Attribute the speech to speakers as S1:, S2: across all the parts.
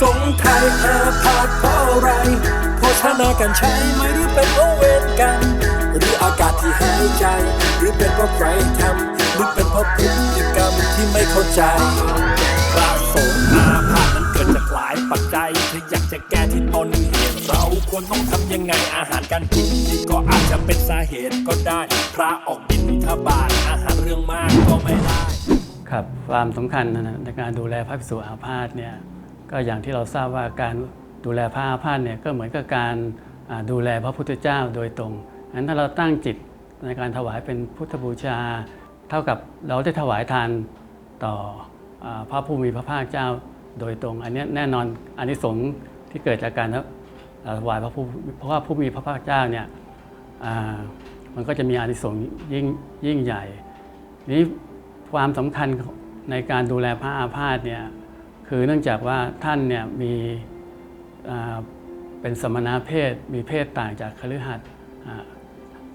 S1: สงไทยอาพาธเพราะอะไรโภชนาการใช้ไม่หรือเป็นโอเวนกัน หรืออากาศที่หายใจ หรือเป็นเพราะใครทำ หรือเป็นเพราะพฤติกรรมที่ไม่เข้าใจพระสงฆ์อาพาธนั้นเกิดจากหลายปัจจัยถ้าอยากจะแก้ที่ต้นเหตุเราควรต้องทำยังไงอาหารการกินที่ก็อาจจะเป็นสาเหตุก็ได้ พระออกบินทบาทอาหารเรื่องมากก็ไม่ได้
S2: ครับความสำคัญนะในการดูแลพระภิกษุอาพาธเนี่ยก็อย่างที่เราทราบว่าการดูแลพระอาพาธเนี่ยก็เหมือนกับการดูแลพระพุทธเจ้าโดยตรงงั้นถ้าเราตั้งจิตในการถวายเป็นพุทธบูชา เท่ากับเราได้ถวายทานต่อพระผู้มีพระภาคเจ้าโดยตรง อันนี้แน่นอนอานิสงส์ที่เกิดจากการถวายพระผู้เพราะว่าผู้มีพระภาคเจ้าเนี่ยมันก็จะมีอานิสงส์ยิ่งยิ่งใหญ่ นี้ความสำคัญในการดูแลพระอาพาธเนี่ยคือเนื่องจากว่าท่านเนี่ยมีเป็นสมณะเพศมีเพศต่างจากคฤหัสถ์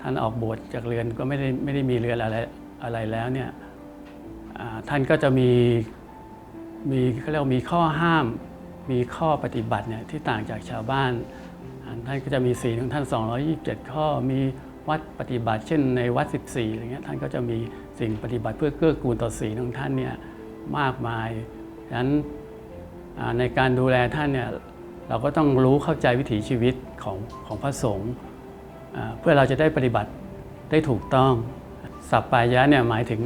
S2: ท่านออกบวชจากเรือนก็ไม่ได้ไม่ได้มีเรือนอะไร อะไรแล้วเนี่ยท่านก็จะมีมีเขาเรียกมีข้อห้าม มีข้อปฏิบัติเนี่ยที่ต่างจากชาวบ้านท่านก็จะมีศีลของท่าน 227 ข้อมีวัดปฏิบัติ เช่นในวัด 14อะไรเงี้ยท่านก็จะมีสิ่งปฏิบัติเพื่อเกื้อกูลต่อศีลของท่านเนี่ยมากมายฉะนั้นในการดูแลท่านเนี่ยเราก็ต้องรู้เข้าใจวิถีชีวิตของของพระสงฆ์เพื่อเราจะได้ปฏิบัติได้ถูกต้อง สัปปายะเนี่ยหมายถึง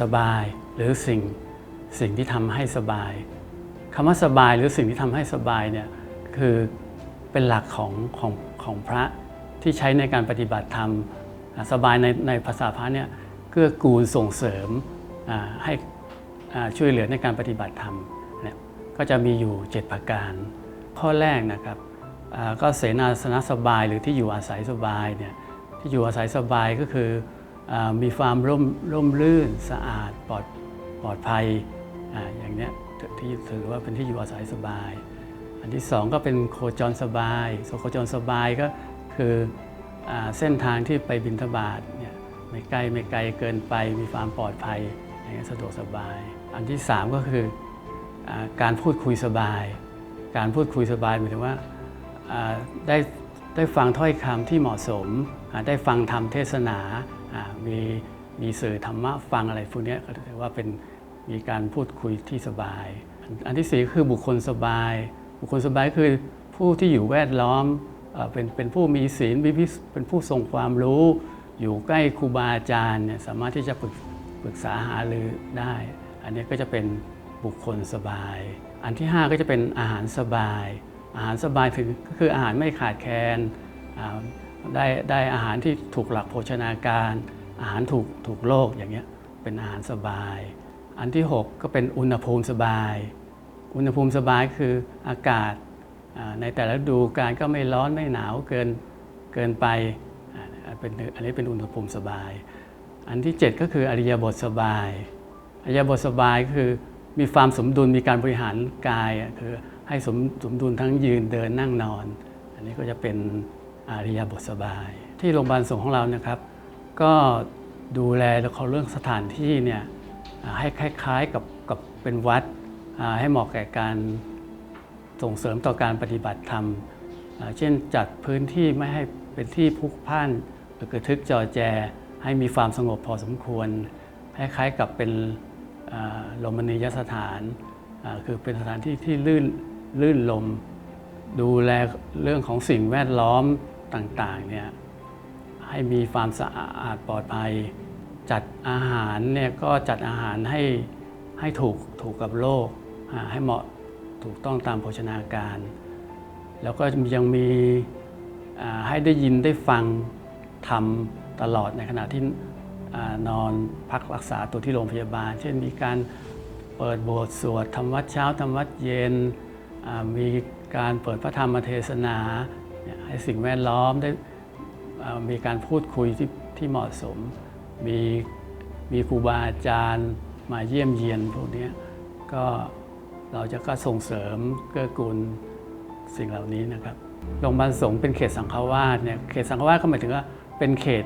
S2: สบายหรือสิ่งสิ่งที่ทำให้สบายคำว่าสบายหรือสิ่งที่ทำให้สบายเนี่ยคือเป็นหลักของของของพระที่ใช้ในการปฏิบัติธรรมสบายในในภาษาพระเนี่ยเกื้อกูลส่งเสริมให้ช่วยเหลือในการปฏิบัติธรรมเนี่ยก็จะมีอยู่ 7 ประการ ข้อแรกนะครับก็เสนาสนะสบายหรือที่อยู่อาศัยสบายเนี่ยที่อยู่อาศัยสบายก็คือ มีความร่มร่มรื่นสะอาดปลอดปลอดภัยออย่างเนี้ยที่ถือว่าเป็นที่อยู่อาศัยสบาย อันที่สองก็เป็นโคจรสบายโคจรสบายก็คืออเส้นทางที่ไปบินทบาทเนี่ยไม่ใกล้ไม่ไกลเกินไปมีความปลอดภัยอย่างเงี้ยสะดวกสบาย อันที่สามก็คืออการพูดคุยสบาย การพูดคุยสบายหมายถึงว่าได้ได้ฟังถ้อยคำที่เหมาะสม ได้ฟังธรรมเทศนา มีมีสื่อธรรมะฟังอะไรพวกนี้ก็ถือว่าเป็นมีการพูดคุยที่สบาย อันที่สี่คือบุคคลสบาย บุคคลสบายคือผู้ที่อยู่แวดล้อมเป็นเป็นผู้มีศีลมีพิเป็นผู้ทรงความรู้ อยู่ใกล้ครูบาอาจารย์เนี่ยสามารถที่จะปรึกปรึกษาหารือได้ อันนี้ก็จะเป็นบุคคลสบาย อันที่ 5 ก็จะเป็นอาหารสบาย อาหารสบายถึงก็คืออาหารไม่ขาดแคลน ได้ได้อาหารที่ถูกหลักโภชนาการ อาหารถูกถูกโลกอย่างเงี้ยเป็นอาหารสบาย อันที่ 6 ก็เป็นอุณหภูมิสบาย อุณหภูมิสบายคืออากาศในแต่ละฤดูการก็ไม่ร้อนไม่หนาวเกินเกินไปเป็นอันนี้เป็นอุณหภูมิสบาย อันที่ 7 ก็คืออริยบทสบายอริยบทสบายคือมีความสมดุลมีการบริหารกายคือให้สมสมดุลทั้งยืนเดินนั่งนอน อันนี้ก็จะเป็น อาริยบทสบาย ที่โรงพยาบาลสงของเรานะครับ ก็ดูแลเขาเรื่องสถานที่เนี่ยให้คล้ายๆกับกับเป็นวัดให้เหมาะแก่การส่งเสริมต่อการปฏิบัติธรรม เช่นจัดพื้นที่ไม่ให้เป็นที่พุกพ่านหรือกระทึกจอแจ ให้มีความสงบพอสมควรคล้ายๆกับเป็นลมณียสถาน คือเป็นสถานที่ที่ลื่นลื่นลม ดูแลเรื่องของสิ่งแวดล้อม ต่างๆเนี่ยให้มีความสะอาดปลอดภัย จัดอาหารเนี่ยก็จัดอาหารให้ให้ถูกถูกกับโลกให้เหมาะถูกต้องตามโภชนาการ แล้วก็ยังมีให้ได้ยินได้ฟังทำตลอดในขณะที่นอนพักรักษาตัวที่โรงพยาบาล เช่นมีการเปิดโบสถ์สวดทำวัดเช้าทำวัดเย็นมีการเปิดพระธรรมเทศนา ให้สิ่งแวดล้อมได้มีการพูดคุยที่ที่เหมาะสม มีมีครูบาอาจารย์มาเยี่ยมเยียนพวกนี้ก็เราจะก็ส่งเสริมเกื้อกูลสิ่งเหล่านี้นะครับโรงพยาบาลสงฆ์เป็นเขตสังฆวาสเนี่ยเขตสังฆวาสก็หมายถึงว่าเป็นเขต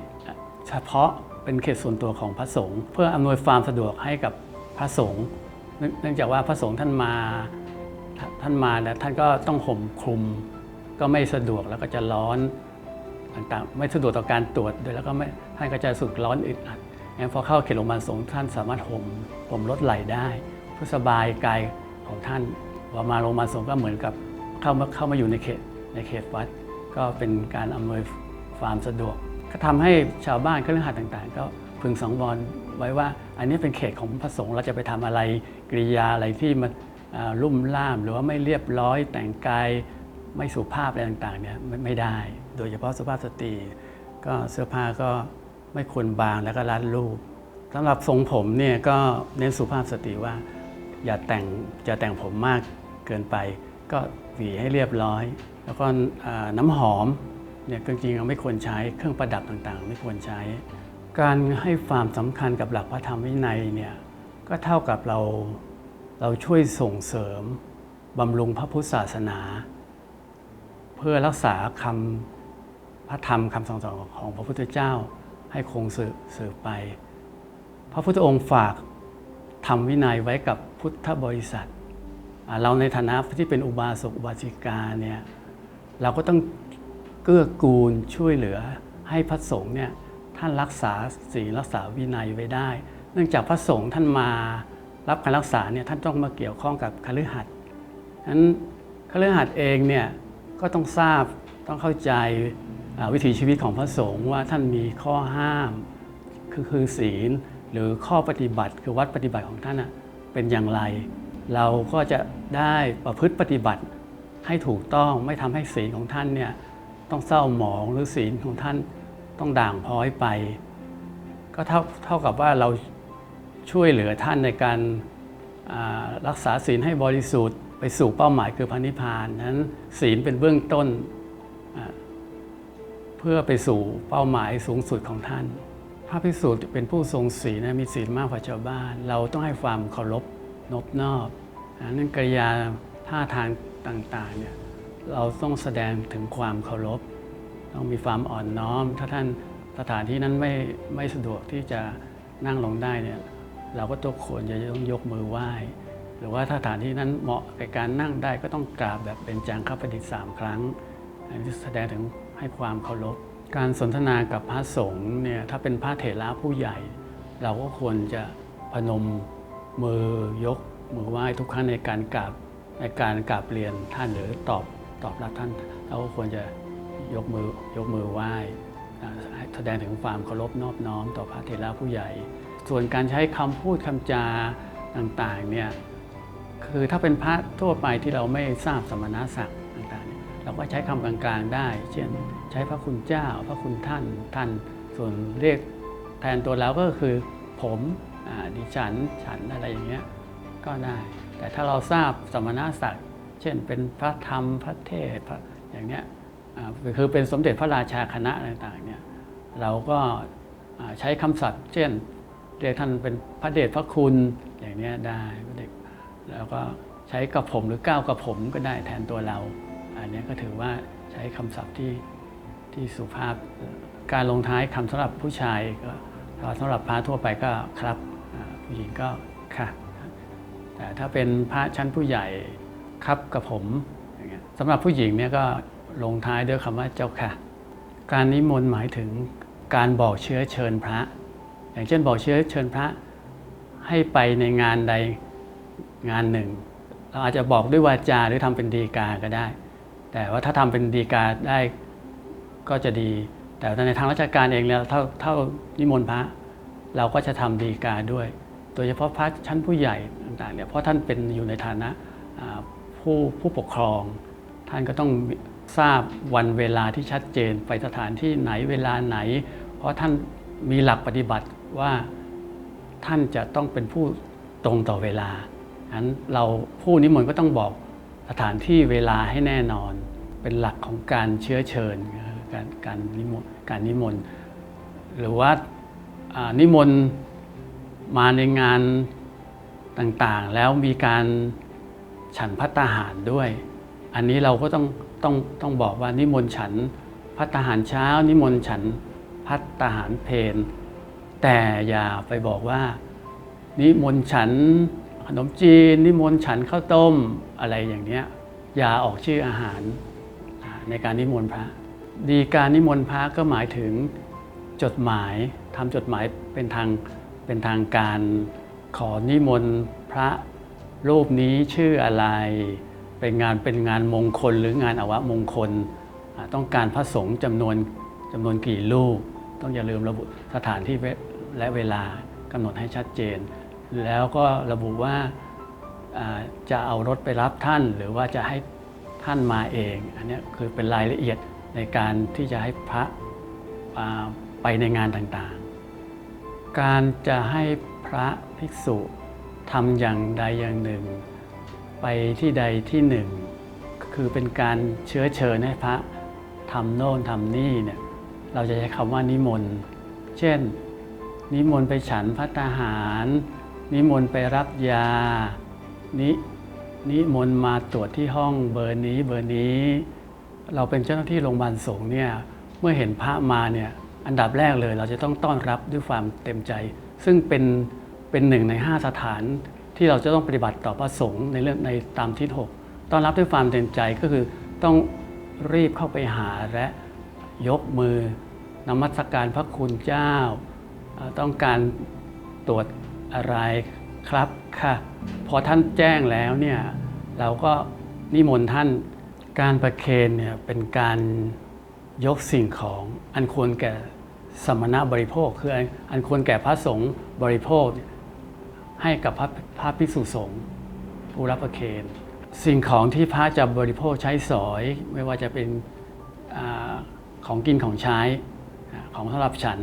S2: เฉพาะเป็นเขตส่วนตัวของพระสงฆ์เพื่ออำนวยความสะดวกให้กับพระสงฆ์เนื่องจากว่าพระสงฆ์ท่านมาท่านมาเนี่ยท่านก็ต้องห่มคลุม ก็ไม่สะดวกแล้วก็จะร้อนต่างๆไม่สะดวกต่อการตรวจด้วยแล้วก็ไม่ท่านก็จะสึกร้อนอึดอัดงั้นพอเข้าเขตโรงพยาบาลสงฆ์ท่านสามารถห่มห่มลดไหลได้เพื่อสบายกายของท่านพอมาโรงพยาบาลสงฆ์ก็เหมือนกับเข้ามาเข้ามาอยู่ในเขตในเขตวัด ก็เป็นการอำนวยความสะดวก ก็ทำให้ชาวบ้านเครื่อข่ายต่างๆ ก็พึงสังวรไว้ว่า อันนี้เป็นเขตของพระสงฆ์เราจะไปทำอะไรกริยาอะไรที่มันอ่าลุ่มล่ามหรือว่าไม่เรียบร้อยแต่งกาย ไม่สุภาพอะไรต่างๆเนี่ยไม่ไม่ได้ โดยเฉพาะสุภาพสตรี ก็เสื้อผ้าก็ไม่ควรบางแล้วก็รัดรูปสำหรับทรงผมเนี่ยก็เน้นสุภาพสตรีว่า อย่าแต่งจะแต่งผมมากเกินไป ก็หวีให้เรียบร้อย แล้วก็น้ำหอมเนี่ยจริงๆเราไม่ควรใช้เครื่องประดับต่างๆ ไม่ควรใช้ การให้ความสำคัญกับหลักพระธรรมวินัยเนี่ยก็เท่ากับเราเราช่วยส่งเสริมบำรุงพระพุทธศาสนา เพื่อรักษาคำพระธรรมคำสั่งสอนของพระพุทธเจ้าให้คงสืบสืบไป พระพุทธองค์ฝากทำวินัยไว้กับพุทธบริษัท เราในฐานะที่เป็นอุบาสกอุบาสิกาเนี่ยเราก็ต้องเกื้อกูลช่วยเหลือให้พระสงฆ์เนี่ยท่านรักษาศีลรักษาวินัยไว้ได้ เนื่องจากพระสงฆ์ท่านมารับการรักษาเนี่ยท่านต้องมาเกี่ยวข้องกับคฤหัสถ์นั้นคฤหัสถ์เองเนี่ย ก็ต้องทราบต้องเข้าใจวิถีชีวิตของพระสงฆ์ว่าท่านมีข้อห้ามคือคือศีลหรือข้อปฏิบัติคือวัดปฏิบัติของท่านเป็นอย่างไร เราก็จะได้ประพฤติปฏิบัติให้ถูกต้องไม่ทำให้ศีลของท่านเนี่ยต้องเศร้าหมองหรือศีลของท่านต้องด่างพร้อยไป ก็เท่าเท่ากับว่าเราช่วยเหลือท่านในการรักษาศีลให้บริสุทธิ์ ไปสู่เป้าหมายคือพระนิพพานนั้นศีลเป็นเบื้องต้น เพื่อไปสู่เป้าหมายสูงสุดของท่าน พระภิกษุเป็นผู้ทรงศีลนะมีศีลมากกว่าชาวบ้าน เราต้องให้ความเคารพนอบนอบอ่านั่นกริยาท่าทางต่างๆเนี่ยเราต้องแสดงถึงความเคารพ ต้องมีความอ่อนน้อม ถ้าท่านสถานที่นั้นไม่ไม่สะดวกที่จะนั่งลงได้เนี่ยเราก็ต้องควรจะต้องยกมือไหว้ หรือว่าถ้าสถานที่นั้นเหมาะกับการนั่งได้ก็ต้องกราบแบบเป็นจังคประดิษฐ์สามครั้ง อันนี้แสดงถึงให้ความเคารพ การสนทนากับพระสงฆ์เนี่ยถ้าเป็นพระเถระผู้ใหญ่ เราก็ควรจะพนมมือยกมือไหว้ทุกครั้งในการกราบในการกราบเรียนท่านหรือตอบตอบรับท่าน เราก็ควรจะยกมือยกมือไหว้แสดงถึงความเคารพนอบน้อมต่อพระเถระผู้ใหญ่ ส่วนการใช้คำพูดคำจาต่างๆเนี่ย คือถ้าเป็นพระทั่วไปที่เราไม่ทราบสมณศักดิ์ต่างๆเนี่ยเราก็ใช้คำกลางๆได้ เช่น ใช้พระคุณเจ้า พระคุณท่านท่านส่วนเรียกแทนตัวเราก็คือผมอดิฉันฉันอะไรอย่างเงี้ยก็ได้ แต่ถ้าเราทราบสมณศักดิ์เช่นเป็นพระธรรมพระเทศพระอย่างเนี้ยคือเป็นสมเด็จพระราชาคณะต่างๆเนี่ยเราก็ใช้คำศัพท์ เช่นเรียกท่านเป็นพระเดชพระคุณอย่างเนี้ยได้พระเดช แล้วก็ใช้กับผมหรือก้าวกับผมก็ได้แทนตัวเรา อันนี้ก็ถือว่าใช้คำศัพท์ที่ที่สุภาพ การลงท้ายคำสำหรับผู้ชายก็สำหรับพระทั่วไปก็ครับผู้หญิงก็ค่ะแต่ถ้าเป็นพระชั้นผู้ใหญ่ครับกับผมอย่างเงี้ยสำหรับผู้หญิงเนี่ยก็ลงท้ายด้วยคำว่าเจ้าค่ะ การนิมนต์หมายถึงการบอกเชื้อเชิญพระ อย่างเช่นบอกเชื้อเชิญพระให้ไปในงานใด งานหนึ่ง เราอาจจะบอกด้วยวาจาหรือทำเป็นดีกาก็ได้ แต่ว่าถ้าทำเป็นดีกาได้ก็จะดี แต่ในทางราชการเองแล้วเท่าเท่านิมนต์พระ เราก็จะทำดีกาด้วย โดยเฉพาะพระชั้นผู้ใหญ่ต่างๆเนี่ยเพราะท่านเป็นอยู่ในฐานะผู้ผู้ปกครอง ท่านก็ต้องทราบวันเวลาที่ชัดเจนไปสถานที่ไหนเวลาไหน เพราะท่านมีหลักปฏิบัติว่าท่านจะต้องเป็นผู้ตรงต่อเวลา นั้นเราผู้นิมนต์ก็ต้องบอกสถานที่เวลาให้แน่นอน เป็นหลักของการเชื้อเชิญการการนิมนต์การนิมนต์หรือว่านิมนต์มาในงานต่างๆ แล้วมีการฉันพัตตาหารด้วย อันนี้เราก็ต้องต้องต้องบอกว่านิมนต์ฉันพัตตาหารเช้า นิมนต์ฉันพัตตาหารเพลแต่อย่าไปบอกว่า นิมนต์ฉัน ขนมจีนนิมนต์ฉันข้าวต้มอะไรอย่างเนี้ยยาออกชื่ออาหารในการนิมนต์พระ ดีการนิมนต์พระก็หมายถึงจดหมายทำจดหมายเป็นทางเป็นทางการขอนิมนต์พระรูปนี้ชื่ออะไร เป็นงานเป็นงานมงคลหรืองานอวมงคล ต้องการพระสงฆ์จำนวนจำนวนกี่รูป ต้องอย่าลืมระบุสถานที่และเวลากำหนดให้ชัดเจน แล้วก็ระบุว่าจะเอารถไปรับท่าน หรือว่าจะให้ท่านมาเอง อันนี้คือเป็นรายละเอียดในการที่จะให้พระไปในงานต่างๆ การจะให้พระภิกษุทำอย่างใดอย่างหนึ่ง ไปที่ใดที่หนึ่ง คือเป็นการเชื้อเชิญให้พระทำโน่นทำนี่เนี่ยเราจะใช้คำว่านิมนต์ เช่น นิมนต์ไปฉันพัตตาหาร นิมนต์ไปรับยา นินิมนต์มาตรวจที่ห้องเบอร์นี้เบอร์นี้ เราเป็นเจ้าหน้าที่โรงพยาบาลสงฆ์เนี่ยเมื่อเห็นพระมาเนี่ยอันดับแรกเลยเราจะต้องต้อนรับด้วยความเต็มใจ ซึ่งเป็นเป็นหนึ่งใน 5 สถานที่เราจะต้องปฏิบัติต่อพระสงฆ์ในเรื่องในตามทิศหกต้อนรับด้วยความเต็มใจก็คือต้องรีบเข้าไปหาและยกมือนมัสการพระคุณเจ้า ต้องการตรวจ อะไรครับค่ะ พอท่านแจ้งแล้วเนี่ยเราก็นิมนต์ท่านการประเคนเนี่ยเป็นการยกสิ่งของอันควรแก่สมณะบริโภค คืออันควรแก่พระสงฆ์บริโภค ให้กับพระพระภิกษุสงฆ์ผู้รับประเคนสิ่งของที่พระจะบริโภคใช้สอยไม่ว่าจะเป็นอของกินของใช้ของสำหรับฉัน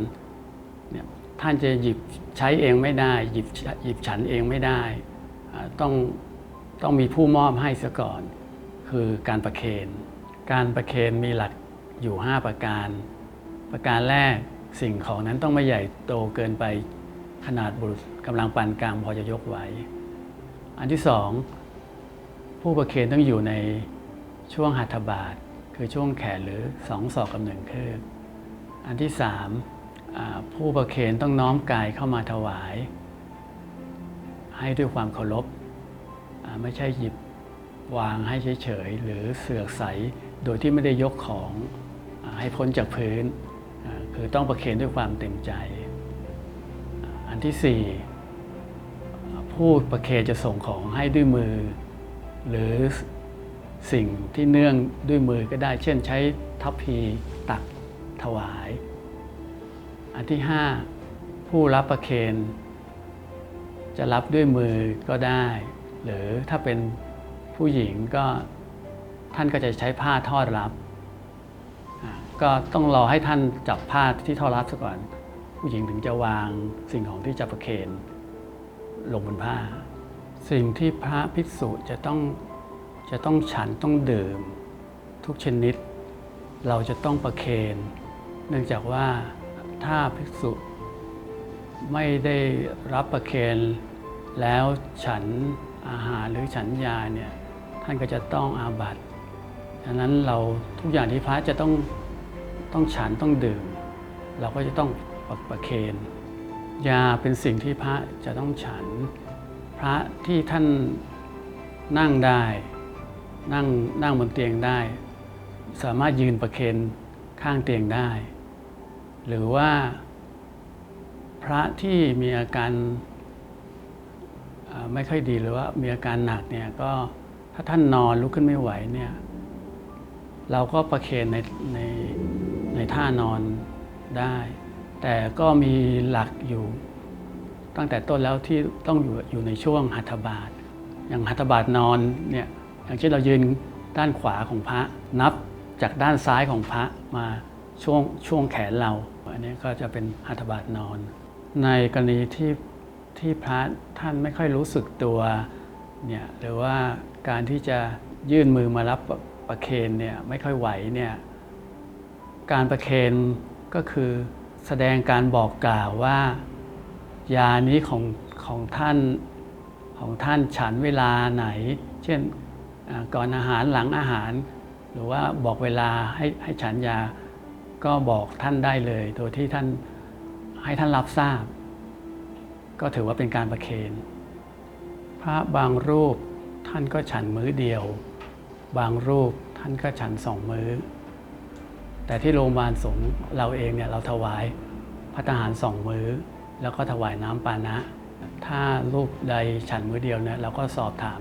S2: ท่านจะหยิบใช้เองไม่ได้ หยิบหยิบฉันเองไม่ได้ต้องต้องมีผู้มอบให้เสียก่อน คือการประเคน การประเคนมีหลักอยู่ 5 ประการ ประการแรกสิ่งของนั้นต้องไม่ใหญ่โตเกินไปขนาดบุรุษกำลังปานกลางพอจะยกไหว อันที่สองผู้ประเคนต้องอยู่ในช่วงหัตถบาท คือช่วงแขนหรือสองศอกกับหนึ่งคืบอันที่สาม ผู้ประเคนต้องน้อมกายเข้ามาถวาย ให้ด้วยความเคารพไม่ใช่หยิบวางให้เฉยๆ หรือเสือกใสโดยที่ไม่ได้ยกของอให้พ้นจากพื้น คือต้องประเคนด้วยความเต็มใจ อันที่สี่ผู้ประเคนจะส่งของให้ด้วยมือ หรือสิ่งที่เนื่องด้วยมือก็ได้ เช่นใช้ทัพพีตักถวาย อันที่ห้าผู้รับประเคนจะรับด้วยมือก็ได้ หรือถ้าเป็นผู้หญิงก็ท่านก็จะใช้ผ้าทอดรับ ก็ต้องรอให้ท่านจับผ้าที่ทอดรับซะก่อน ผู้หญิงถึงจะวางสิ่งของที่จะประเคนลงบนผ้า สิ่งที่พระภิกษุจะต้องจะต้องฉันต้องดื่ม ทุกชนิด เราจะต้องประเคน เนื่องจากว่า ถ้าภิกษุ ไม่ได้รับประเคนแล้วฉันอาหารหรือฉันยาเนี่ยท่านก็จะต้องอาบัติดังนั้นเราทุกอย่างที่พระจะต้องต้องฉันต้องดื่ม เราก็จะต้องประประเคนยาเป็นสิ่งที่พระจะต้องฉัน พระที่ท่านนั่งได้นั่งนั่งบนเตียงได้ สามารถยืนประเคนข้างเตียงได้ หรือว่าพระที่มีอาการไม่ค่อยดีหรือว่ามีอาการหนักเนี่ยก็ถ้าท่านนอนลุกขึ้นไม่ไหวเนี่ยเราก็ประเคนในในในท่านอนได้ แต่ก็มีหลักอยู่ตั้งแต่ต้นแล้วที่ต้องอยู่อยู่ในช่วงหัตถบาท อย่างหัตถบาทนอนเนี่ยอย่างเช่นเรายืนด้านขวาของพระนับจากด้านซ้ายของพระมาช่วงช่วงแขนเรา อันนี้ก็จะเป็นหัตถบาทนอน ในกรณีที่ที่พระท่านไม่ค่อยรู้สึกตัวเนี่ยหรือว่าการที่จะยื่นมือมารับประเคนเนี่ยไม่ค่อยไหวเนี่ยการประเคนก็คือแสดงการบอกกล่าวว่า ยานี้ของของท่านของท่านฉันเวลาไหน เช่นก่อนอาหารหลังอาหาร หรือว่าบอกเวลาให้ให้ฉันยา ก็บอกท่านได้เลย โดยที่ท่านให้ท่านรับทราบ ก็ถือว่าเป็นการประเคนพระบางรูปท่านก็ฉันมื้อเดียว บางรูปท่านก็ฉันสองมื้อ แต่ที่โรงพยาบาลสงฆ์เราเองเนี่ยเราถวายพระทหารสองมื้อ แล้วก็ถวายน้ำปานะ ถ้ารูปใดฉันมื้อเดียวเนี่ยเราก็สอบถาม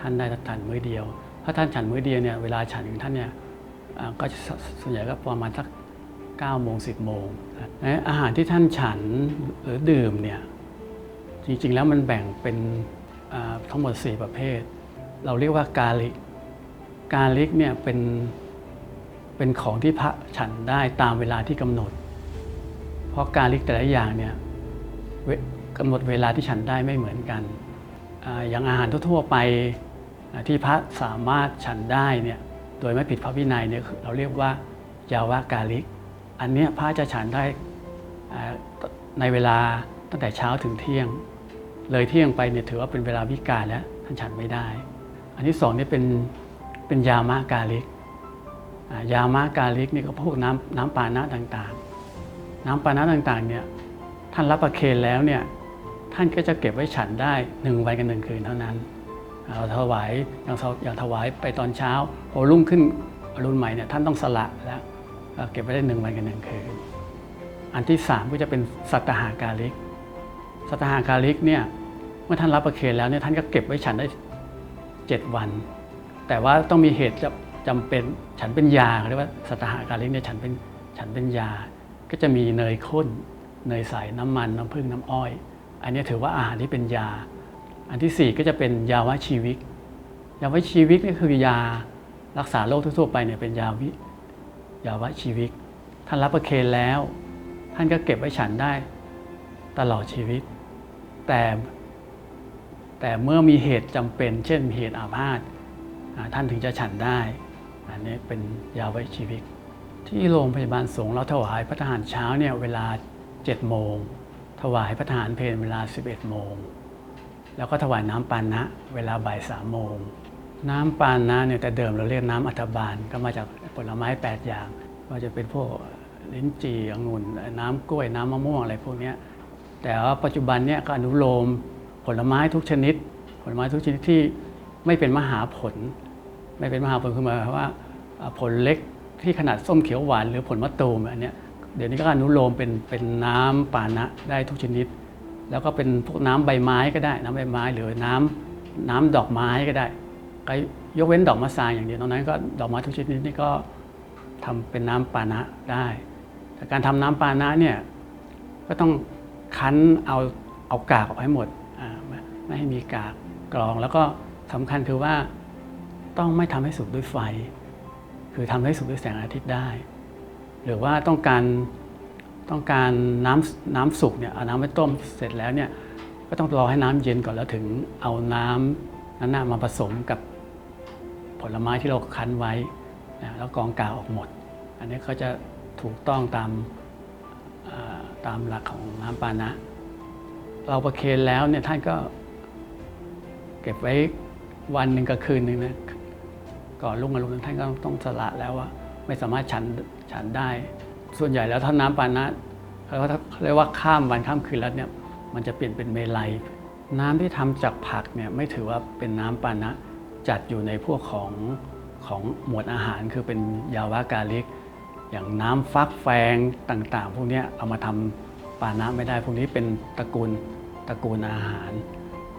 S2: ท่านได้ฉันมื้อเดียวถ้าท่านฉันมื้อเดียวเนี่ยเวลาฉันของท่านเนี่ยก็ส่วนใหญ่ก็ประมาณสัก 9โมง10 โมงอาหารที่ท่านฉันหรือดื่มเนี่ยจริงๆแล้วมันแบ่งเป็นทั้งหมด 4 ประเภท เราเรียกว่ากาลิกกาลิกเนี่ยเป็นเป็นของที่พระฉันได้ตามเวลาที่กำหนด เพราะกาลิกแต่ละอย่างเนี่ยกำหนดเวลาที่ฉันได้ไม่เหมือนกันออย่างอาหารทั่วๆไปที่พระสามารถฉันได้เนี่ยโดยไม่ผิดพระวินัยเนี่ยเราเรียกว่ายาวากาลิก อันนี้พระจะฉันได้ในเวลาตั้งแต่เช้าถึงเที่ยง เลยเที่ยงไปเนี่ยถือว่าเป็นเวลาวิกาลแล้วท่านฉันไม่ได้ อันที่สองนี่เป็นเป็นยามากาลิก ยามากาลิกนี่ก็พวกน้ำน้ำปานะต่างๆ น้ำปานะต่างๆเนี่ยท่านรับประเคนแล้วเนี่ยท่านก็จะเก็บไว้ฉันได้หนึ่งวันกับหนึ่งคืนเท่านั้นเราถวายอย่างเราอย่างถวายไปตอนเช้าพอรุ่งขึ้นอรุณใหม่เนี่ยท่านต้องสละแล้ว เก็บไว้ได้หนึ่งวันกับหนึ่งคืน อันที่สามก็จะเป็นสัตหากาลิก สัตหากาลิกเนี่ยเมื่อท่านรับประเคนแล้วเนี่ยท่านก็เก็บไว้ฉันได้7วัน แต่ว่าต้องมีเหตุจะจำเป็นฉันเป็นยาเรียกว่าสัตหาการลิกเนี่ยฉันเป็นฉันเป็นยา ก็จะมีเนยข้น เนยใสน้ำมันน้ำผึ้งน้ำอ้อย อันนี้ถือว่าอาหารที่เป็นยา อันที่สี่ก็จะเป็นยาวะชีวิก ยาวะชีวิกนี่คือยารักษาโรคทั่วๆไปเนี่ยเป็นยาวิ ยาวะชีวิกท่านรับประเคนแล้ว ท่านก็เก็บไว้ฉันได้ตลอดชีวิต แต่แต่เมื่อมีเหตุจำเป็น เช่นเหตุอาพาธท่านถึงจะฉันได้ อันนี้เป็นยาไว้ชีวิต ที่โรงพยาบาลสงฆ์เราถวายพระทหารเช้าเนี่ยเวลา7โมงถวายพระทหารเพลเวลา 11 โมง แล้วก็ถวายน้ำปานะเวลาบ่ายสามโมง น้ำปานะเนี่ยแต่เดิมเราเรียกน้ำอัฐบาลก็มาจากผลไม้ 8 อย่าง ก็จะเป็นพวกลิ้นจี่องุ่นน้ำกล้วยน้ำมะม่วงอะไรพวกนี้แต่ว่าปัจจุบันเนี่ยก็อนุโลมผลไม้ทุกชนิด ผลไม้ทุกชนิดที่ไม่เป็นมหาผล ไม่เป็นมหาผลคือหมายความว่าอ่าผลเล็กที่ขนาดส้มเขียวหวานหรือผลมะตูมอันเนี้ยเดี๋ยวนี้ก็อนุโลมเป็นเป็นน้ำปานะได้ทุกชนิด แล้วก็เป็นพวกน้ำใบไม้ก็ได้ น้ำใบไม้หรือน้ำน้ำดอกไม้ก็ได้ ก็ยกเว้นดอกมะซาอย่างเดียวนอกนั้นก็ดอกไม้ทุกชนิดนี่ก็ทำเป็นน้ำปานะได้แต่การทำน้ำปานะเนี่ยก็ต้องคั้นเอาเอากากออกให้หมดไม่ให้มีกากกรอง แล้วก็สำคัญคือว่าต้องไม่ทำให้สุกด้วยไฟ คือทำให้สุกด้วยแสงอาทิตย์ได้ หรือว่าต้องการต้องการน้ำน้ำสุกเนี่ยเอาน้ำไปต้มเสร็จแล้วเนี่ยก็ต้องรอให้น้ำเย็นก่อนแล้วถึงเอาน้ำนั้นมาผสมกับ ผลไม้ที่เราคั้นไว้นะแล้วกองกากออกหมด อันนี้ก็จะถูกต้องตามตามหลักของน้ำปานะ เราประเคนแล้วเนี่ยท่านก็เก็บไว้วันหนึ่งกับคืนหนึ่งนะก่อนลุ่งอรุณท่านก็ต้องสละแล้วว่าไม่สามารถฉันฉันได้ ส่วนใหญ่แล้วถ้าน้ำปานะเขาเรียกว่าข้ามวันข้ามคืนแล้วเนี่ยมันจะเปลี่ยนเป็นเมลัย น้ำที่ทำจากผักเนี่ยไม่ถือว่าเป็นน้ำปานะ จัดอยู่ในพวกของของหมวดอาหารคือเป็นยาวากาลิก อย่างน้ำฟักแฟงต่างๆ พวกนี้เอามาทำปานะไม่ได้ พวกนี้เป็นตระกูลตระกูลอาหาร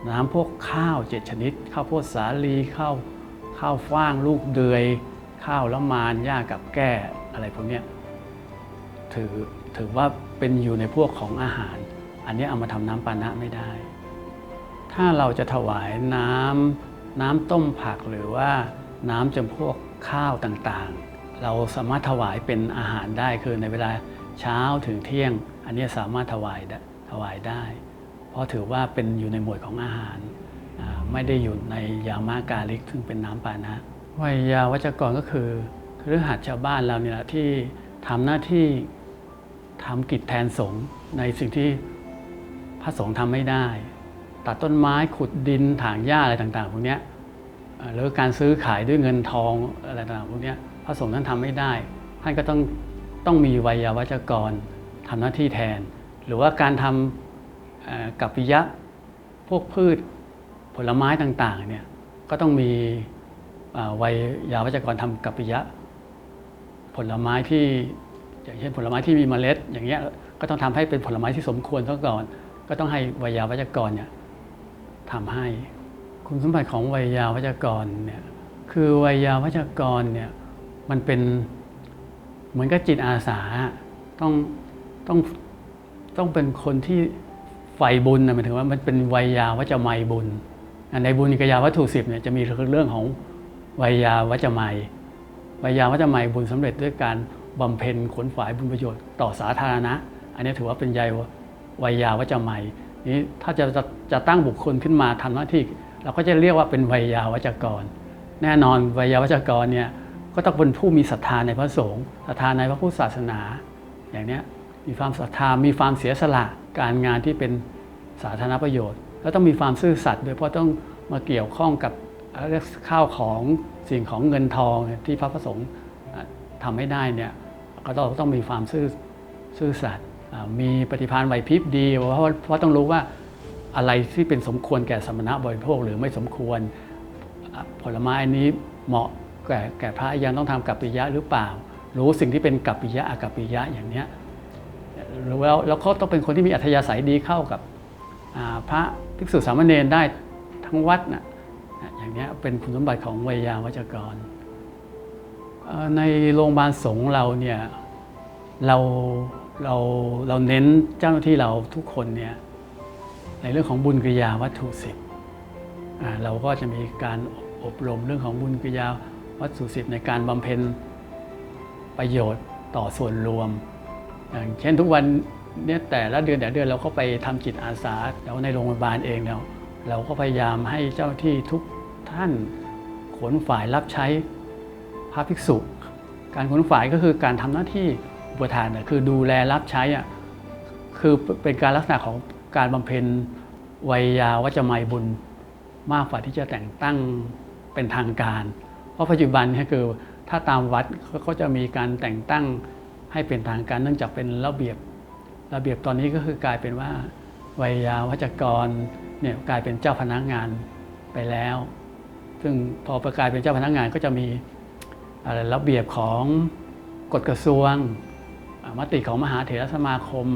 S2: น้ำพวกข้าวเจ็ดชนิด ข้าวโพดสาลีข้าวข้าวฟ่างลูกเดือย ข้าวละมานหญ้ากับแก้อะไรพวกนี้ถือถือว่าเป็นอยู่ในพวกของอาหาร อันนี้เอามาทำน้ำปานะไม่ได้ ถ้าเราจะถวายน้ำ น้ำต้มผักหรือว่าน้ำจำพวกข้าวต่างๆ เราสามารถถวายเป็นอาหารได้คือในเวลาเช้าถึงเที่ยง อันนี้สามารถถวายได้ถวายได้ เพราะถือว่าเป็นอยู่ในหมวดของอาหาร ไม่ได้อยู่ในยามากาลิกซึ่งเป็นน้ำปานะวัยยาวัจกรก็คือคือหัดชาวบ้านเราเนี่ยที่ทำหน้าที่ทำกิจแทนสงฆ์ในสิ่งที่พระสงฆ์ทำไม่ได้ ตัดต้นไม้ขุดดินถางหญ้าอะไรต่างๆพวกนี้หรือการซื้อขายด้วยเงินทองอะไรต่างๆพวกนี้พระสงฆ์ท่านทำไม่ได้ ท่านก็ต้องต้องมีวัยาวัจกรทำหน้าที่แทน หรือว่าการทำเอ่อกัปปิยะพวกพืชผลไม้ต่างๆเนี่ยก็ต้องมีวัยยาวัจกรทำกัปปิยะ ผลไม้ที่อย่างเช่นผลไม้ที่มีเมล็ด อย่างเงี้ยก็ต้องทำให้เป็นผลไม้ที่สมควรซะก่อน ก็ต้องให้วัยยาวัจกรเนี่ย ทำให้ คุณสมบัติของวัยยาวัจกรเนี่ยคือวัยยาวัจกรเนี่ยมันเป็นเหมือนกับจิตอาสาต้องต้องต้องเป็นคนที่ใฝ่บุญนะหมายถึงว่ามันเป็นวัยยาวัจไมยบุญในบุญกยาวัตถุสิบเนี่ยจะมีเรื่องของวัยยาวัจไมยวิยาวัจไมบุญสำเร็จด้วยการบำเพ็ญขนฝายบุญประโยชน์ต่อสาธารณะ อันนี้ถือว่าเป็นใยวิยาวัจไม นี้ถ้าจะจะจะตั้งบุคคลขึ้นมาทำหน้าที่ เราก็จะเรียกว่าเป็นวิยาวัจกร แน่นอนวิยาวัจกรเนี่ยก็ต้องเป็นผู้มีศรัทธาในพระสงฆ์ศรัทธาในพระพุทธศาสนา อย่างเนี้ยมีความศรัทธามีความเสียสละการงานที่เป็นสาธารณประโยชน์ แล้วต้องมีความซื่อสัตย์ด้วยเพราะต้องมาเกี่ยวข้องกับเรียกข้าวของสิ่งของเงินทองที่พระประสงค์อะทำให้ได้เนี่ยก็ต้องต้องมีความซื่อซื่อสัตย์ มีปฏิภาณไหวพริบดี เพราะว่าเพราะต้องรู้ว่าอะไรที่เป็นสมควรแก่สมณะบริโภคหรือไม่สมควรผลไม้อนี้เหมาะแก่แก่พระยังต้องทำกัปปิยะหรือเปล่า รู้สิ่งที่เป็นกัปปิยะอากัปปิยะอย่างเนี้ยแล้วแล้วเขาต้องเป็นคนที่มีอัธยาศัยดีเข้ากับพระภิกษุสามเณรได้ทั้งวัดนะอย่างนี้เป็นคุณสมบัติของวิยาวัจกร ในโรงพยาบาลสงฆ์เราเนี่ยเรา เราเราเน้นเจ้าหน้าที่เราทุกคนเนี่ยในเรื่องของบุญกิริยาวัตถุสิบอ่าเราก็จะมีการอบรมเรื่องของบุญกิริยาวัตถุสิบในการบำเพ็ญประโยชน์ต่อส่วนรวม อย่างเช่นทุกวันเนี่ยแต่ละเดือนแต่เดือนเราก็ไปทำจิตอาสาแล้วในโรงพยาบาลเองแล้วเราก็พยายามให้เจ้าที่ทุกท่านขนฝ่ายรับใช้พระภิกษุ การขนฝ่ายก็คือการทำหน้าที่ อุปทานน่ะคือดูแลรับใช้อะคือเป็นการลักษณะของการบำเพ็ญวัยยาวัจไมยบุญมากกว่าที่จะแต่งตั้งเป็นทางการ เพราะปัจจุบันเนี่ยคือถ้าตามวัดเขาก็จะมีการแต่งตั้งให้เป็นทางการเนื่องจากเป็นระเบียบระเบียบตอนนี้ก็คือกลายเป็นว่าวัยยาวัจกรเนี่ยกลายเป็นเจ้าพนักงานไปแล้ว ซึ่งพอประกายเป็นเจ้าพนักงานก็จะมีอะไรระเบียบของกฎกระทรวง มติของมหาเถรสมาคม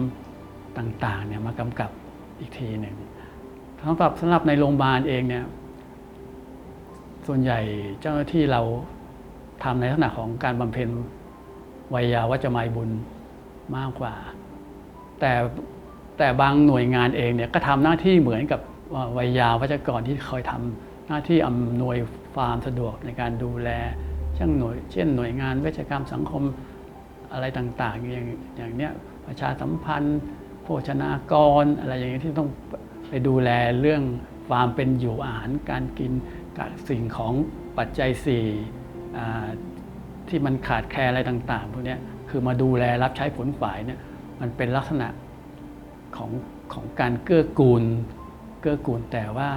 S2: ต่างๆเนี่ยมากำกับอีกทีหนึ่งสำหรับสำหรับในโรงพยาบาลเองเนี่ยส่วนใหญ่เจ้าหน้าที่เราทำในลักษณะของการบำเพ็ญวัยาวัจไมยบุญมากกว่า แต่แต่บางหน่วยงานเองเนี่ยก็ทำหน้าที่เหมือนกับวัยยาวัจกรที่คอยทำหน้าที่อำนวยความสะดวกในการดูแลช่างหน่วยเช่นหน่วยงานเวชกรรมสังคม อะไรต่างๆ อย่างอย่างเนี้ยประชาสัมพันธ์ โภชนากรอะไรอย่างเงี้ยที่ต้องไปดูแลเรื่องความเป็นอยู่อาหารการกินกับสิ่งของปัจจัยสี่ที่มันขาดแคลนอะไรต่างๆพวกเนี้ยคือมาดูแลรับใช้ผลฝ่ายเนี่ยมันเป็นลักษณะของของการเกื้อกูลเกื้อกูลแต่ว่า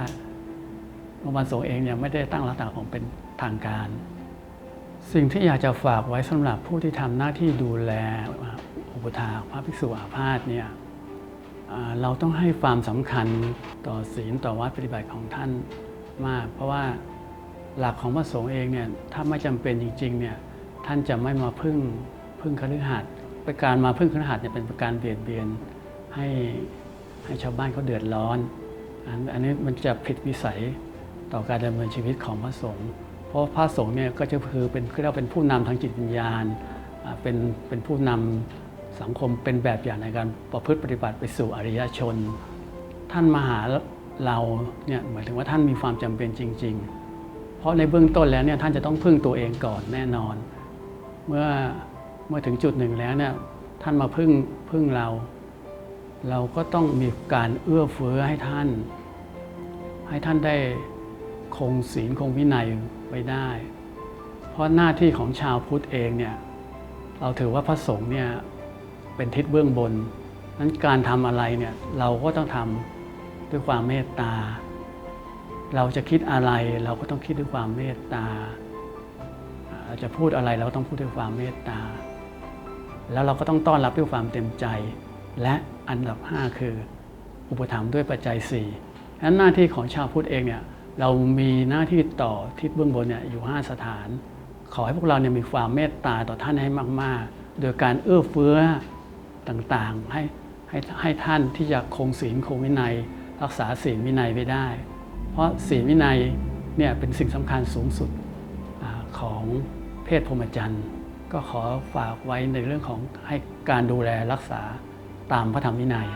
S2: โรงพยาบาลสงเองเนี่ยไม่ได้ตั้งลักษณะของเป็นทางการ สิ่งที่อยากจะฝากไว้สำหรับผู้ที่ทำหน้าที่ดูแลอุปถาพระภิกษุอาพาธเนี่ยเราต้องให้ความสำคัญต่อศีลต่อวัดปฏิบัติของท่านมาก เพราะว่าหลักของพระสงฆ์เองเนี่ยถ้าไม่จำเป็นจริงๆเนี่ยท่านจะไม่มาพึ่งพึ่งคฤหัสถ์เป็นการมาพึ่งคฤหัสถ์เนี่ยเป็นการเบียดเบียนให้ให้ชาวบ้านเขาเดือดร้อนอันนี้มันจะผิดวิสัยต่อการดำเนินชีวิตของพระสงฆ์ ราะพระสงฆ์เนี่ยก็จะคือเป็นเรียกว่าเป็นผู้นำทางจิตวิญญาณเป็นเป็นผู้นำสังคมเป็นแบบอย่างในการประพฤติปฏิบัติไปสู่อริยชน ท่านมาหาเราเนี่ยหมายถึงว่าท่านมีความจำเป็นจริง ๆ เพราะในเบื้องต้นแล้วเนี่ยท่านจะต้องพึ่งตัวเองก่อนแน่นอน เมื่อเมื่อถึงจุดหนึ่งแล้วเนี่ยท่านมาพึ่งพึ่งเรา เราก็ต้องมีการเอื้อเฟื้อให้ท่าน ให้ท่านได้คงศีลคงวินัย ว้ได้ เพราะหน้าที่ของชาวพุทธเองเนี่ยเราถือว่าพระสงฆ์เนี่ยเป็นทิศเบื้องบนนั้นการทำอะไรเนี่ยเราก็ต้องทำด้วยความเมตตา เราจะคิดอะไรเราก็ต้องคิดด้วยความเมตตาเราจะพูดอะไรเราก็ต้องพูดด้วยความเมตตา แล้วเราก็ต้องต้อนรับด้วยความเต็มใจ และอันดับ 5 คือ อุปถัมภ์ด้วยปัจจัย4นั้นหน้าที่ของชาวพุทธเองเนี่ย เรามีหน้าที่ต่อทิศเบื้องบนเนี่ยอยู่ 5 สถาน ขอให้พวกเราเนี่ยมีความเมตตาต่อท่านให้มาก ๆ โดยการเอื้อเฟื้อต่างๆให้ให้ให้ท่านที่จะคงศีลคงวินัย รักษาศีลวินัยไว้ได้ เพราะศีลวินัยเนี่ยเป็นสิ่งสำคัญสูงสุดอของเพศพรหมจรรย์ ก็ขอฝากไว้ในเรื่องของให้การดูแลรักษาตามพระธรรมวินัย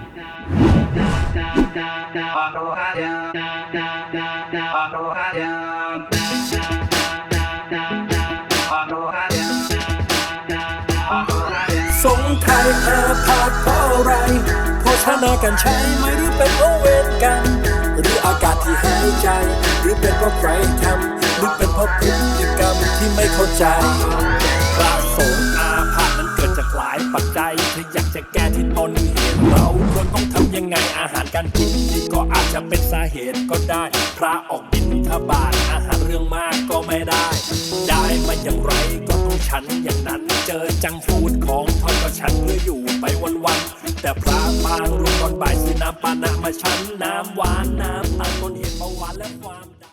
S1: สงไทยอาพาธเพราะอะไรโภชนากันใช้ไหมหรือเป็นเพราะเวรกัน หรืออากาศที่หายใจ หรือเป็นเพราะใครทำหรือเป็นเพราะพฤติกรรมที่ไม่เข้าใจพระสงฆ์อาพาธนั้นเกิดจากหลายปัจจัยถ้าอยากจะแก้ เราควรต้องทำยังไงอาหารการกินนี่ก็อาจจะเป็นสาเหตุก็ได้ พระออกบินทบาทอาหารเรื่องมากก็ไม่ได้ ได้มาอย่างไรก็ต้องฉันอย่างนั้น เจอจังฟูดของทอดก็ฉันเพื่ออยู่ไปวันๆแต่พระบางรู้ตอนบ่ายสีน้ำปานะมาฉันน้ำหวานน้ำตาลต้นเหตุเบาหวานและ